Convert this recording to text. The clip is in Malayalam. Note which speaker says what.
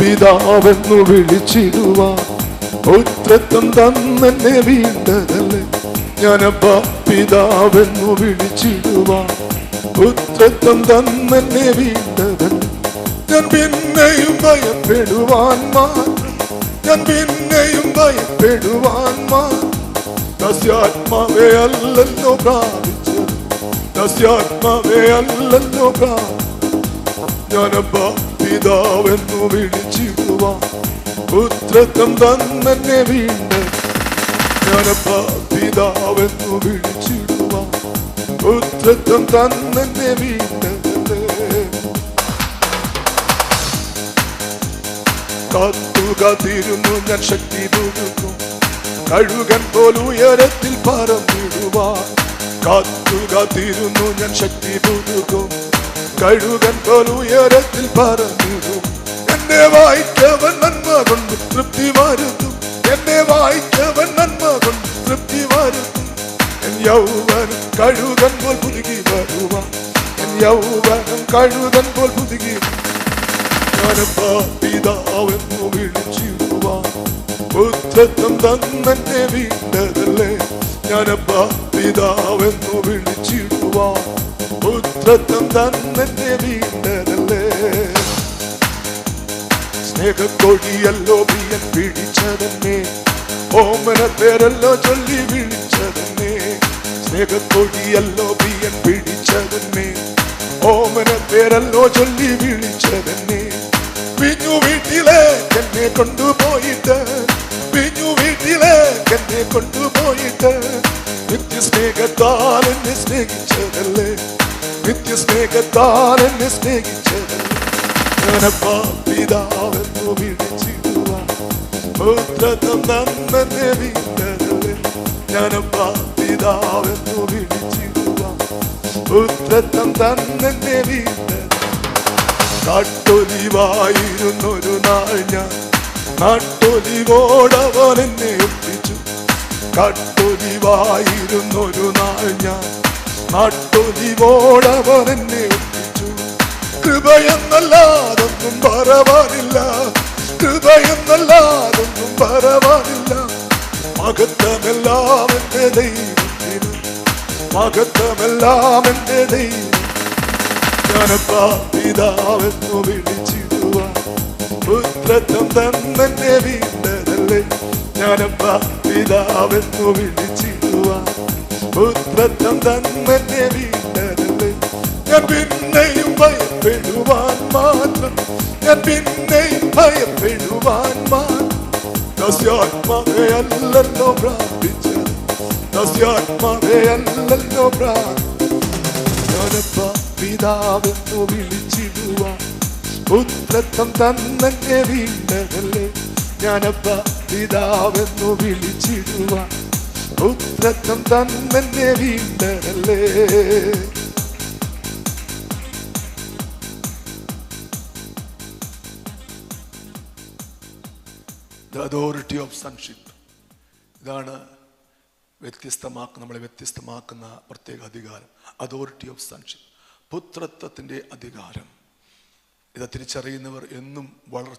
Speaker 1: പിതാവെന്നു വിളിച്ചിടുവാൻ പുത്രത്വം തന്നെ വീണ്ടതല്ലേ. ഞാനപ്പാ പിതാവെന്നു വിളിച്ചിടുവാൻ പുത്രത്വം തന്നെ വീണ്ടതല്ലേ. ഞാൻ പിന്നെയും ഭയപ്പെടുവാൻ മാത്രം. ഞാൻ പിന്നെയും ഭയപ്പെടുവാൻ മാത്രം. ദസ്യാത്മാവേ അല്ലല്ലോ പ്രാപിച്ചത്. ദസ്യാത്മാവേ അല്ലല്ലോ പ്രാപിച്ചത്. ഞാനപ്പ പിതാവെന്നു വിളിച്ചിടുവാ. പുത്രത്വം തന്നെ വീണ്ടും ഞാനപ്പ പിതാവെന്നു വിളിച്ചിടുവാ. പുത്രത്വം തന്നെ. വീണ്ടും കാത്തുകാത്തിരുന്നു ഞാൻ ശക്തി തോന്നുന്നു കഴുകൻ പോലുയരത്തിൽ പറന്നിടുവാൻ കാത്തുകാതിരുന്നു ഞാൻ ശക്തി പുതുക്കും കഴുകൻ പോലുയരത്തിൽ പറന്നിടും. എന്നെ വായിച്ചവൻ നന്മ കൊണ്ട് തൃപ്തി വരുത്തും എന്നെ വായിച്ചവൻ നന്മ കൊണ്ട് തൃപ്തി വരുത്തും എൻ കഴുകൻ പോൽ പുതുകി വരുവാൻ യൗവനം കഴുകൻ പോൽ പുതുകി പിതാവെന്നു വിളിച്ചിടുവാൻ ബുദ്ധത്വം തന്നെ വീണ്ടതല്ലേ? ഞാനപ്പാ പിതാവെന്നു വിളിച്ചിടുവാൻ പുത്രത്വം തന്നെ വീണ്ടതല്ലേ? സ്നേഹക്കൊടിയല്ലോ പ്രിയൻ പിടിച്ചതന്നെ. ഓമന പേരല്ലോ ചൊല്ലി വിളിച്ചതന്നെ. സ്നേഹക്കൊടിയല്ലോ പിയൻ പിടിച്ചതന്നെ. ഓമന പേരല്ലോ ചൊല്ലി വിളിച്ചതന്നെ. പിഞ്ഞു വീട്ടിലെ എന്നെ കൊണ്ടുപോയിട്ട് പിഞ്ഞു വീട്ടിലെ എന്നെ കൊണ്ടുപോയിട്ട് നിത്യസ്നേഹത്താൽ എന്നെ സ്നേഹിച്ചതല്ലേ? നിത്യ സ്നേഹത്താൽ എന്നെ സ്നേഹിച്ചതല്ലേ? ഞാനപ്പാ വീണ്ടത് കാട്ടൊലിവായിരുന്നൊരു നാൾ ഞാൻ. നാട്ടൊലിവോടവൻ എന്നെ കാട്ടൊലിവായിരുന്നൊരു നാൾ ഞാൻ നാട്ടൊലിവോടവൻ എന്നെ ഒപ്പിച്ചു കൃപയെന്നല്ലാതൊന്നും പറവാനില്ല. കൃപയെന്നല്ലാതൊന്നും പറവാനില്ല. മഹത്വമെല്ലാം എന്റെ ദൈവത്തിന് മഹത്വമെല്ലാം എന്റെ ദൈവം ഞാനപ്പാ പിതാവെന്നു വിളിച്ചിടുവാൻ പുത്രത്വം തന്നെ വീണ്ടതല്ലേ ഞാനപ്പാ പിതാവെന്നു വിളിച്ചിടുവാൻ പുത്രത്വം തന്നെ വീണ്ടതല്ലേ ഞാൻ പിന്നെയും ഭയപ്പെടുവാൻ മാത്രം. ഞാൻ പിന്നെയും ഭയപ്പെടുവാൻ മാത്രം. ദസ്യാത്മാവേ അല്ലല്ലോ പ്രാപിച്ചത്. ദസ്യാത്മാവേ അല്ലല്ലോ പ്രാപിച്ചത്. ഞാനപ്പ പിതാവെന്നു വിളിച്ചിടുവാൻ പുത്രത്വം തന്നെ വീണ്ടതല്ലേ ഞാനപ്പ പിതാവെന്നു വിളിച്ചിടുവാൻ പുത്രത്വം തന്നെ വീണ്ടതല്ലേ ദ അതോറിറ്റി ഓഫ് സൺഷിപ്പ് ഇതാണ് വ്യത്യസ്തമാക്കുന്ന നമ്മളെ വ്യത്യസ്തമാക്കുന്ന പ്രത്യേക അധികാരം. അതോറിറ്റി ഓഫ് സൺഷിപ്പ് പുത്രത്വത്തിന്റെ അധികാരം. ഇത് തിരിച്ചറിയുന്നവർ എന്നും വളർച്ച